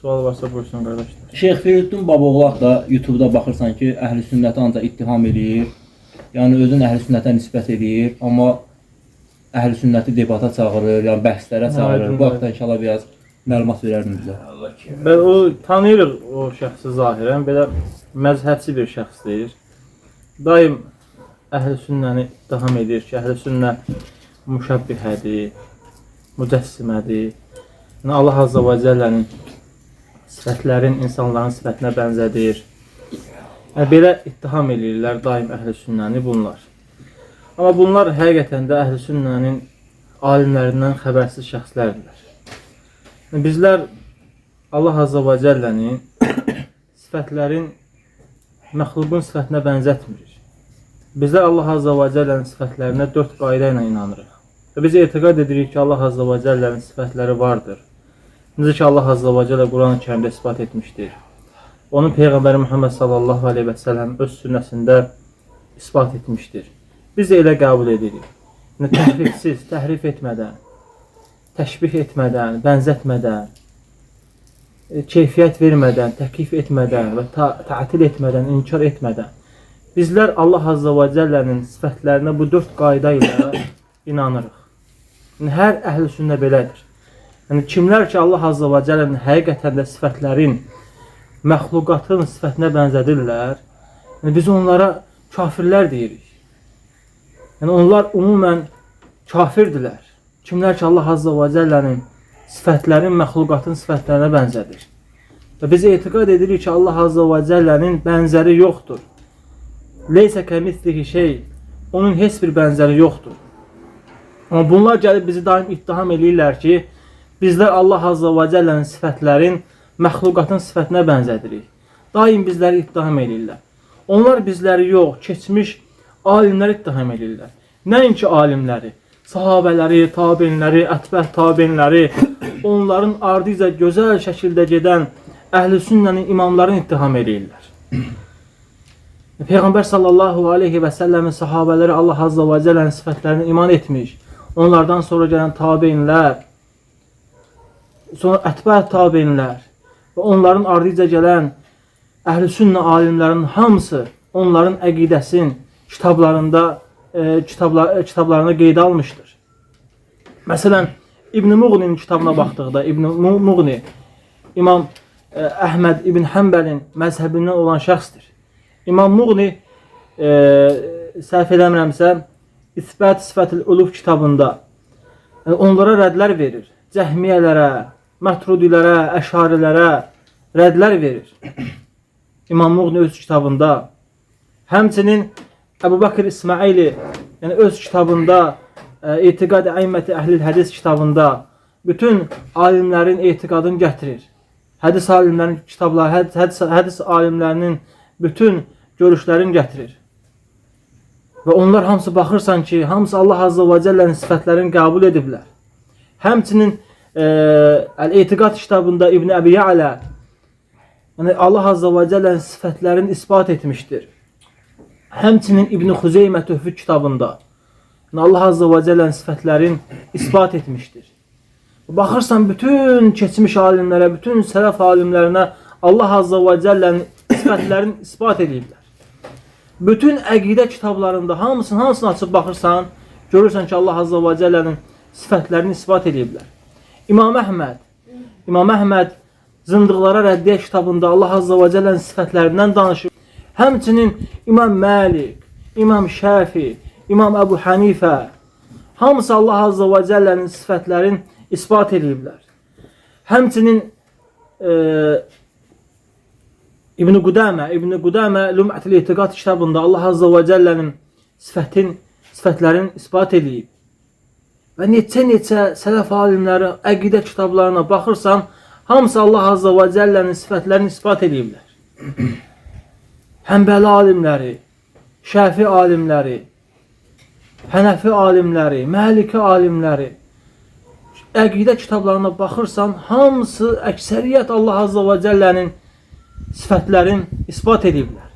sual varsa buyursun qardaşlar. Şeyx Feriddin Baboğlu da YouTube-da baxırsan ki, əhl-i sünnəti ancaq ittiham eləyir. Yəni özün əhl-i sünnətə nisbət eləyir, amma əhl-i sünnəti debata çağırır, yəni bəhslərə çağırır. Bu haqqda inşallah biraz məlumat verərdin bizə. Və o tanıyırıq o şəxsi zahirən, belə məzhəbçi bir şəxsdir. Daim əhl-i sünnəni ittiham edir ki, əhl-i sünnə müşəbbihədir, mücəssimədir. Yəni Allah Azza və Cəllənin sifətlərin insanların sifətinə bənzədir. Yəni belə ittiham eləyirlər daim əhl-i sünnəni bunlar. Amma bunlar həqiqətən də əhl-i sünnənin alimlərindən xəbərsiz şəxslərdirlər. Yəni Bizlər Allah Azza və Cəllənin sifətlərin məxluqun sifətinə bənzətmirik. Bizlər Allah Azza və Cəllənin sifətlərinə dörd qayda ilə inanırıq. Və biz etiqad edirik ki, Allah Azza və Cəllənin sifətləri vardır. Necə ki Allah Azza və Cəllə Quran-ı Kərimdə isbat etmişdir. Onun Peyğəmbəri Muhammed sallallahu aleyhi və səlləm öz sünnəsində isbat etmişdir. Biz də elə qəbul edirik. Təhrifsiz, təhrif etmədən, təşbih etmədən, bənzətmədən, e, keyfiyyət vermədən, təklif etmədən və ta tətil etmədən, inkar etmədən bizlər Allah Azza və Cəllənin sifətlərinə bu dörd qayda ilə inanırıq. Hər əhl-i sünnə belədir. Yəni kimlər ki Allah Azza və Cəllənin həqiqətən də sifətlərin məxluqatın sifətinə bənzədirlər, yəni biz onlara kafirlər deyirik. Yəni onlar ümumən kafirdirlər. Kimlər ki Allah Azza və Cəllənin sifətlərin məxluqatın sifətlərinə bənzədir. Və biz etiqad edirik ki Allah Azza və Cəllənin bənzəri yoxdur. Leysə kəmislihi şey. Onun heç bir bənzəri yoxdur. Amma bunlar gəlib bizi daim ittiham eləyirlər ki, bizlər Allah Azza və Cəllənin sifətlərin məxluqatın sifətinə bənzədirik. Daim bizləri ittiham eləyirlər. Onlar bizləri yox, keçmiş alimləri ittiham eləyirlər. Nəinki alimləri, sahabələri, tabinləri, ətbəh tabinləri, onların ardıca gözəl şəkildə gedən əhl-i sünnənin imamlarını ittiham eləyirlər. Peyğəmbər sallallahu aleyhi və səlləmin sahabələri Allah azza və cəllənin sifətlərinə iman etmiş. Onlardan sonra gələn tabinlər, sonra ətbə tabinlər və onların ardıca gələn əhl-i sünnə alimlərinin hamısı onların əqidəsin kitablarında e, kitablar, e, kitablarına qeyd almışdır. Məsələn, İbn Muğni'nin kitabına baxdıqda İbn Mu- Muğni İmam e, Əhməd İbn Həmbəlin məzhəbindən olan şəxsdir. İmam Muğni e, səhv eləmirəmsə İsbət Sifətil Uluf kitabında yəni onlara rədlər verir. Cəhmiyələrə, Mətrudilərə, Əşarilərə rədlər verir. İmam Muğni öz kitabında həmçinin Əbu Bakır İsmaili yəni öz kitabında e, İtiqad Əyməti Əhlil Hədis kitabında bütün alimlərin etiqadını gətirir. Hədis alimlərinin kitabları, hədis, hədis, hədis alimlərinin bütün görüşlərini gətirir. Və onlar hamısı baxırsan ki, hamısı Allah Azza və Cəllənin sifətlərini qəbul ediblər. Həmçinin e, Əl-Etiqad kitabında İbn Əbi Ya'lə yəni Allah Azza və Cəllənin sifətlərini isbat etmişdir. Həmçinin İbn Xuzeymə Töhfü kitabında yəni Allah Azza və Cəllənin sifətlərini isbat etmişdir. Baxırsan bütün keçmiş alimlərə, bütün sələf alimlərinə Allah Azza və Cəllənin sifətlərini isbat ediblər. Bütün əqidə kitablarında hamısını hamısını açıb baxırsan, görürsən ki Allah Azza və Cəllənin sifətlərini isbat ediblər. İmam Əhməd İmam Əhməd Zındıqlara Rəddiyə kitabında Allah Azza və Cəllənin sifətlərindən danışır. Həmçinin İmam Məlik, İmam Şəfi, İmam Əbu Hanifə hamısı Allah Azza və Cəllənin sifətlərini isbat ediblər. Həmçinin e, İbn Qudamə, İbn Qudamə Lum'atul İtiqad kitabında Allah Azza və Cəllənin sifətin, sifətlərini isbat edib. Və neçə-neçə sələf alimləri əqidə kitablarına baxırsan, hamısı Allah Azza və Cəllənin sifətlərini isbat ediblər. Həmbəli alimləri, Şəfi alimləri, Hənəfi alimləri, Məliki alimləri, əqidə kitablarına baxırsan, hamısı əksəriyyət Allah Azza və Cəllənin sifətlərin isbat ediblər.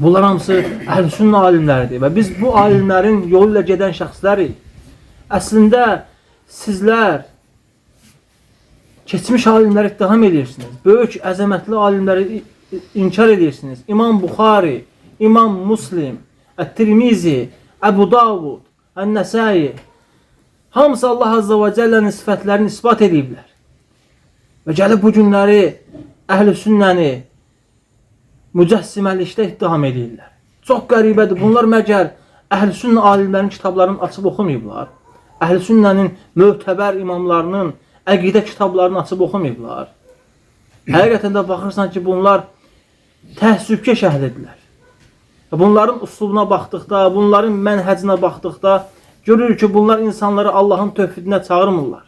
Bunlar hamısı əhl-sünnə alimləridir və biz bu alimlərin yolu ilə gedən şəxslərik. Əslində sizlər Keçmiş alimləri ittiham edirsiniz. Böyük əzəmətli alimləri inkar edirsiniz. İmam Buxari, İmam Muslim, Ət-Tirmizi, Əbu Davud, Ən-Nəsai hamısı Allah Azza və Cəllənin sifətlərini isbat ediblər. Və gəlib bu günləri əhl-i mücəssiməlikdə ittiham edirlər. Çox qəribədir. Bunlar məgər əhl-i sünnə alimlərinin kitablarını açıb oxumayıblar. Əhl-i sünnənin mötəbər imamlarının əqidə kitablarını açıb oxumayıblar. Həqiqətən də baxırsan ki, bunlar təəssübkeş əhlidirlər. Bunların üslubuna baxdıqda, bunların mənhəcinə baxdıqda görürük ki, bunlar insanları Allahın tövhidinə çağırmırlar.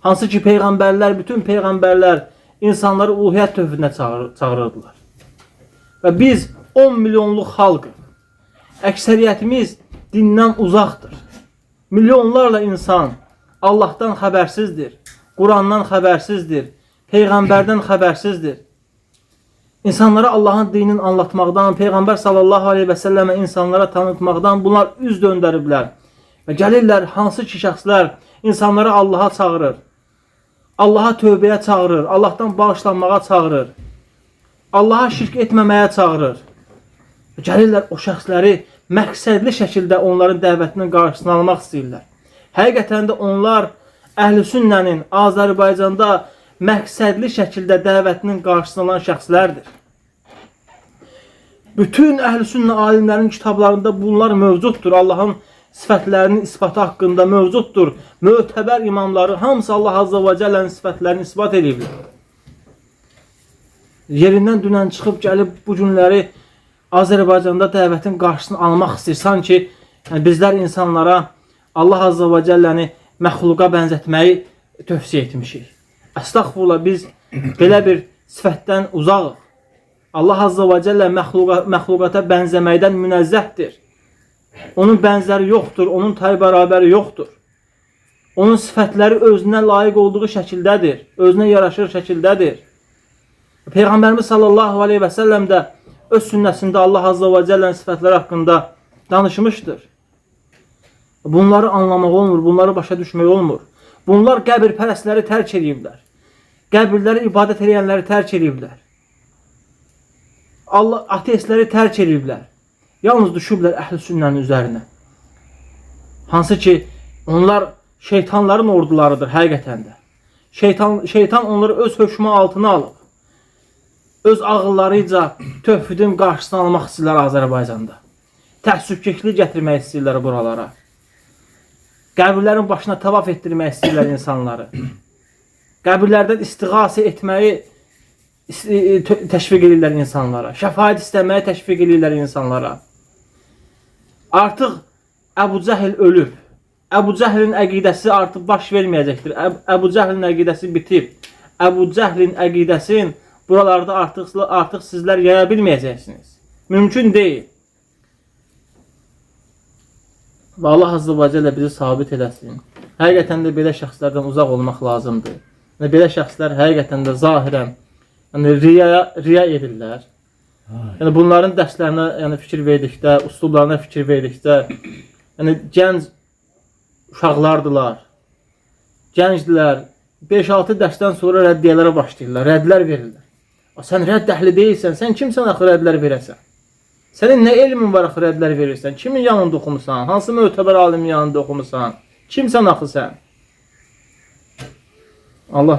Hansı ki peyğəmbərlər, bütün peyğəmbərlər insanları uluhiyyət tövhidinə çağır, çağırırdılar. Və biz 10 milyonluq xalqıq. Əksəriyyətimiz dindən uzaqdır. Milyonlarla insan Allahdan xəbərsizdir. Qurandan xəbərsizdir. Peyğəmbərdən xəbərsizdir. İnsanlara Allahın dinini anlatmaqdan, Peyğəmbər sallallahu aleyhi və səlləmə insanlara tanıtmaqdan bunlar üz döndəriblər. Və gəlirlər hansı ki şəxslər insanları Allaha çağırır. Allaha tövbəyə çağırır, Allahdan bağışlanmağa çağırır. Allaha şirk etməməyə çağırır. Gəlirlər o şəxsləri məqsədli şəkildə onların dəvətinin qarşısını almaq istəyirlər. Həqiqətən də onlar Əhl-i Sünnənin Azərbaycanda məqsədli şəkildə dəvətinin qarşısını alan şəxslərdir. Bütün Əhl-i Sünnə alimlərinin kitablarında bunlar mövcuddur. Allahın sifətlərinin isbatı haqqında mövcuddur. Mötəbər imamları hamısı Allah Azza və Cəllənin sifətlərini isbat ediblər. Yerindən dünən çıxıb gəlib bu günləri Azərbaycanda dəvətin qarşısını almaq istəyir. Sanki yəni bizlər insanlara Allah Azza və Cəlləni məxluqa bənzətməyi tövsiyə etmişik. Əstəğfurullah biz belə bir sifətdən uzağıq. Allah Azza və Cəllə məxluqa, məxluqata bənzəməkdən münezzəhdir. Onun bənzəri yoxdur, onun tay bərabəri yoxdur. Onun sifətləri özünə layiq olduğu şəkildədir, özünə yaraşır şəkildədir. Peyğəmbərimiz sallallahu aleyhi və səlləm də öz sünnəsində Allah Azza və Cəllənin sifətləri haqqında danışmışdır. Bunları anlamaq olmur, bunları başa düşmək olmur. Bunlar qəbir pərəstləri tərk ediblər. Qəbirlərə ibadət edənləri tərk ediblər. Allah ateistləri tərk ediblər. Yalnız düşüblər əhl-i sünnənin üzərinə. Hansı ki, onlar şeytanların ordularıdır həqiqətən də. Şeytan, şeytan onları öz hökmü altına alıb. Öz ağıllarıyla tövhidin qarşısını almaq istəyirlər Azərbaycanda. Təəssübkeşlik gətirmək istəyirlər buralara. Qəbirlərin başına tavaf etdirmək istəyirlər insanları. Qəbirlərdən istiğasə etməyi təşviq edirlər insanlara. Şəfaət istəməyi təşviq edirlər insanlara. Artıq Əbu Cəhl ölüb. Əbu Cəhlin əqidəsi artıq baş verməyəcəkdir. Əb Əbu Cəhlin əqidəsi bitib. Əbu Cəhlin əqidəsin buralarda artıq artıq sizlər yaya bilməyəcəksiniz. Mümkün deyil. Və Allah Azza və Cəllə bizi sabit eləsin. Həqiqətən də belə şəxslərdən uzaq olmaq lazımdır. Yəni belə şəxslər həqiqətən də zahirən yəni riya riya edirlər. Yəni bunların dərslərinə yəni fikir verdikdə, üslublarına fikir verdikdə, yəni gənc uşaqlardılar. Gəncdilər. 5-6 dərsdən sonra rəddiyələrə başlayırlar, rəddlər verirlər. Sən rədd əhli deyilsən, sən kimsən axı rəddlər verəsən? Sənin nə elmin var axı rəddlər verirsən? Kimin yanında oxumusan? Hansı mötəbər alimin yanında oxumusan? Kimsən axı sən? Allah